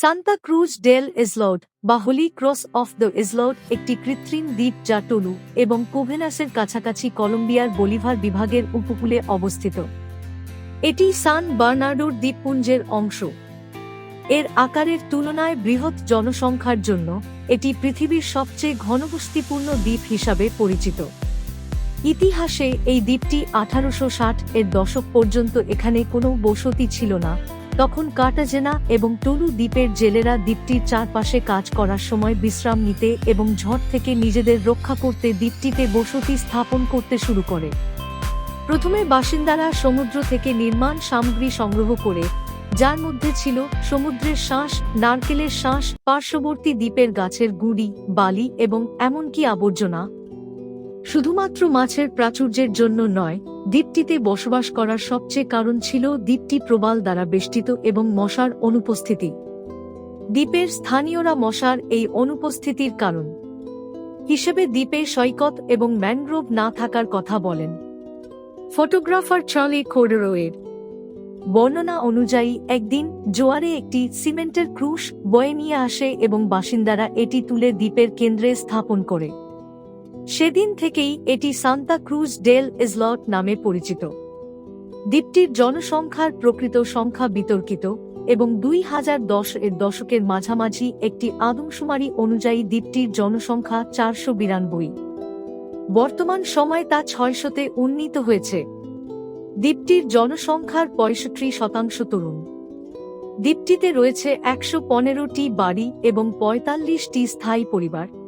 Santa Cruz del Island বা holy cross of the island একটি কৃত্রিম দ্বীপ যা টলু এবং কোভেনাসের কাছাকাছি কলম্বিয়ার বলিভার বিভাগের উপকূলে অবস্থিত। এটি সান বার্নার্ডোর দ্বীপপুঞ্জের অংশ। এর আকারের তুলনায় বৃহৎ জনসংখ্যার জন্য এটি পৃথিবীর সবচেয়ে ঘনবস্তিপূর্ণ দ্বীপ হিসাবে পরিচিত। ইতিহাসে এই দ্বীপটি আঠারোশো ষাট এর দশক পর্যন্ত এখানে কোনো বসতি ছিল না। তখন কাটাজেনা এবং টুলু দ্বীপের জেলেরা দ্বীপটির চারপাশে কাজ করার সময় বিশ্রাম নিতে এবং ঝড় থেকে নিজেদের রক্ষা করতে দ্বীপটিতে বসতি স্থাপন করতে শুরু করে। প্রথমে বাসিন্দারা সমুদ্র থেকে নির্মাণ সামগ্রী সংগ্রহ করে, যার মধ্যে ছিল সমুদ্রের শ্বাস, নারকেলের শ্বাস, পার্শ্ববর্তী দ্বীপের গাছের গুঁড়ি, বালি এবং এমনকি আবর্জনা। শুধুমাত্র মাছের প্রাচুর্যের জন্য নয় দ্বীপটিতে বসবাস করার সবচেয়ে কারণ ছিল দ্বীপটি প্রবাল দ্বারা বেষ্টিত এবং মশার অনুপস্থিতি। দ্বীপের স্থানীয়রা মশার এই অনুপস্থিতির কারণ হিসেবে দ্বীপে সৈকত এবং ম্যানগ্রোভ না থাকার কথা বলেন। ফটোগ্রাফার চার্লি কোডেরোয়ের বর্ণনা অনুযায়ী, একদিন জোয়ারে একটি সিমেন্টের ক্রুশ বয়ে নিয়ে আসে এবং বাসিন্দারা এটি তুলে দ্বীপের কেন্দ্রে স্থাপন করে। সেদিন থেকেই এটি সান্তা ক্রুজ ডেল ইজলট নামে পরিচিত। দ্বীপটির জনসংখ্যার প্রকৃত সংখ্যা বিতর্কিত এবং দুই হাজার দশ এর দশকের মাঝামাঝি একটি আদমশুমারি অনুযায়ী দ্বীপটির জনসংখ্যা চারশো বিরানব্বই। বর্তমান সময়ে তা ছয়শতে উন্নীত হয়েছে। দ্বীপটির জনসংখ্যার পঁয়ষট্টি শতাংশ তরুণ। দ্বীপটিতে রয়েছে একশো পনেরোটি বাড়ি এবং পঁয়তাল্লিশটি স্থায়ী পরিবার।